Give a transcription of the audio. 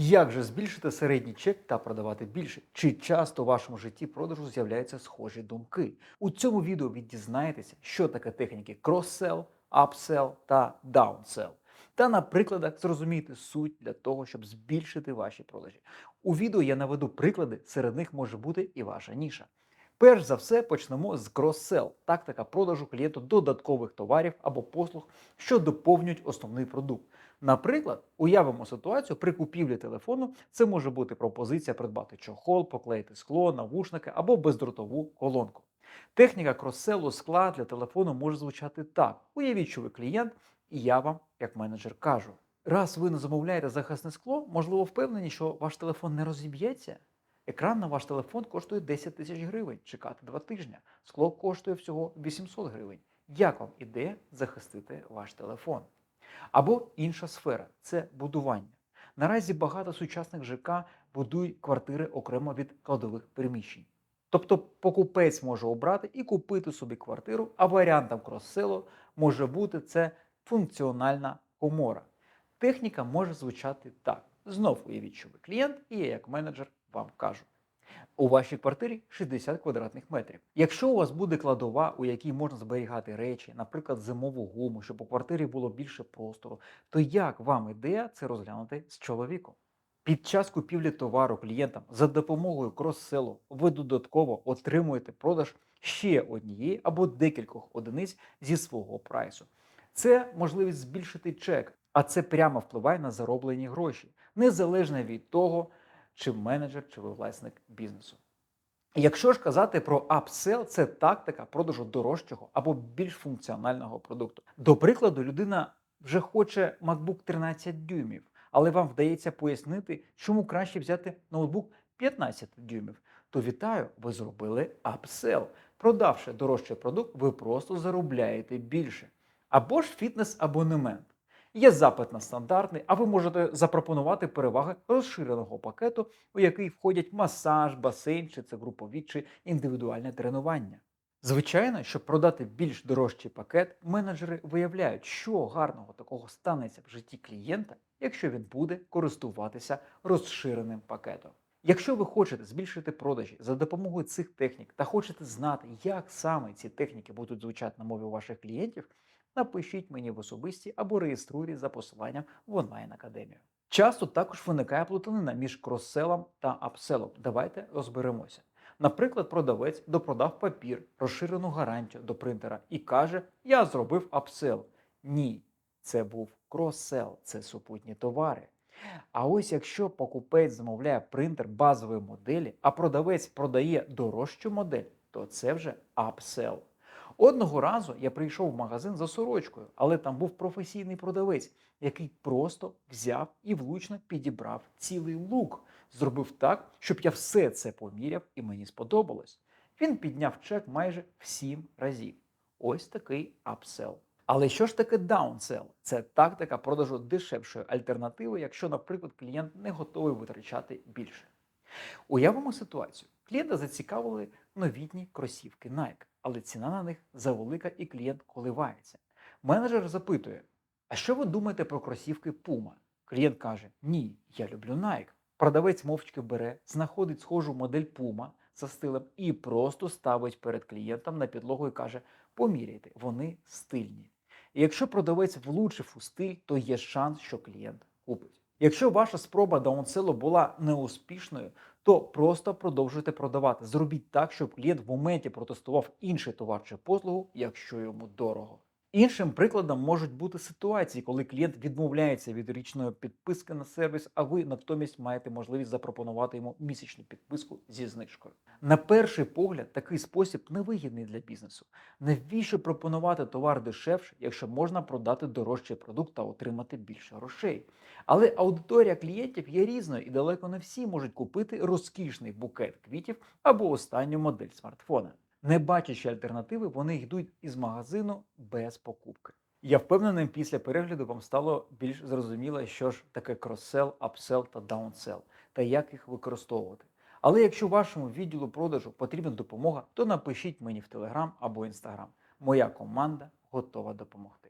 Як же збільшити середній чек та продавати більше? Чи часто у вашому житті продажу з'являються схожі думки? У цьому відео ви дізнаєтеся, що таке техніки крос-сел, апсел та даунсел. Та на прикладах зрозумієте суть для того, щоб збільшити ваші продажі. У відео я наведу приклади, серед них може бути і ваша ніша. Перш за все почнемо з крос-сел – тактика продажу клієнту додаткових товарів або послуг, що доповнюють основний продукт. Наприклад, уявимо ситуацію при купівлі телефону. Це може бути пропозиція придбати чохол, поклеїти скло, навушники або бездротову колонку. Техніка кросселу скла для телефону може звучати так: уявіть, що ви клієнт, і я вам, як менеджер, кажу. Раз ви не замовляєте захисне скло, можливо, впевнені, що ваш телефон не розіб'ється. Екран на ваш телефон коштує 10 тисяч гривень. Чекати два тижні. Скло коштує всього 800 гривень. Як вам ідея захистити ваш телефон? Або інша сфера це будування. Наразі багато сучасних ЖК будують квартири окремо від кладових приміщень. Тобто покупець може обрати і купити собі квартиру, а варіантом крос-селу може бути це функціональна комора. Техніка може звучати так: знов уявіть, що ви клієнт, і я як менеджер вам кажу. У вашій квартирі 60 квадратних метрів. Якщо у вас буде кладова, у якій можна зберігати речі, наприклад, зимову гуму, щоб у квартирі було більше простору, то як вам ідея це розглянути з чоловіком? Під час купівлі товару клієнтам за допомогою крос-селу ви додатково отримуєте продаж ще однієї або декількох одиниць зі свого прайсу. Це можливість збільшити чек, а це прямо впливає на зароблені гроші, незалежно від того, чи менеджер, чи ви власник бізнесу. Якщо ж казати про апсел, це тактика продажу дорожчого або більш функціонального продукту. До прикладу, людина вже хоче MacBook 13 дюймів, але вам вдається пояснити, чому краще взяти ноутбук 15 дюймів. То вітаю, ви зробили апсел. Продавши дорожчий продукт, ви просто заробляєте більше. Або ж фітнес-абонемент. Є запит на стандартний, а ви можете запропонувати переваги розширеного пакету, у який входять масаж, басейн, чи це групові, чи індивідуальне тренування. Звичайно, щоб продати більш дорожчий пакет, менеджери виявляють, що гарного такого станеться в житті клієнта, якщо він буде користуватися розширеним пакетом. Якщо ви хочете збільшити продажі за допомогою цих технік та хочете знати, як саме ці техніки будуть звучати на мові ваших клієнтів, напишіть мені в особисті або реєструйтесь за посиланням в онлайн-академію. Часто також виникає плутанина між кросселом та апселом. Давайте розберемося. Наприклад, продавець допродав папір, розширену гарантію до принтера і каже: Я зробив апсел. Ні, це був крос-сел, це супутні товари. А ось якщо покупець замовляє принтер базової моделі, а продавець продає дорожчу модель, то це вже апсел. Одного разу я прийшов в магазин за сорочкою, але там був професійний продавець, який просто взяв і влучно підібрав цілий лук, зробив так, щоб я все це поміряв і мені сподобалось. Він підняв чек майже в сім разів. Ось такий апсел. Але що ж таке даунсел? Це тактика продажу дешевшої альтернативи, якщо, наприклад, клієнт не готовий витрачати більше. Уявимо ситуацію. Клієнта зацікавили новітні кросівки Nike, але ціна на них завелика і клієнт коливається. Менеджер запитує: А що ви думаєте про кросівки Puma? Клієнт каже: Ні, я люблю Nike. Продавець мовчки бере, знаходить схожу модель Puma за стилем і просто ставить перед клієнтом на підлогу і каже: Поміряйте, вони стильні. І якщо продавець влучив у стиль, то є шанс, що клієнт купить. Якщо ваша спроба даунселу була неуспішною, то просто продовжуйте продавати. Зробіть так, щоб клієнт в моменті протестував інший товар чи послугу, якщо йому дорого. Іншим прикладом можуть бути ситуації, коли клієнт відмовляється від річної підписки на сервіс, а ви натомість маєте можливість запропонувати йому місячну підписку зі знижкою. На перший погляд, такий спосіб невигідний для бізнесу. Навіщо пропонувати товар дешевше, якщо можна продати дорожчий продукт та отримати більше грошей? Але аудиторія клієнтів є різною і далеко не всі можуть купити розкішний букет квітів або останню модель смартфона. Не бачачи альтернативи, вони йдуть із магазину без покупки. Я впевнений, після перегляду вам стало більш зрозуміло, що ж таке кроссел, апсел та даунсел, та як їх використовувати. Але якщо вашому відділу продажу потрібна допомога, то напишіть мені в Телеграм або Інстаграм. Моя команда готова допомогти.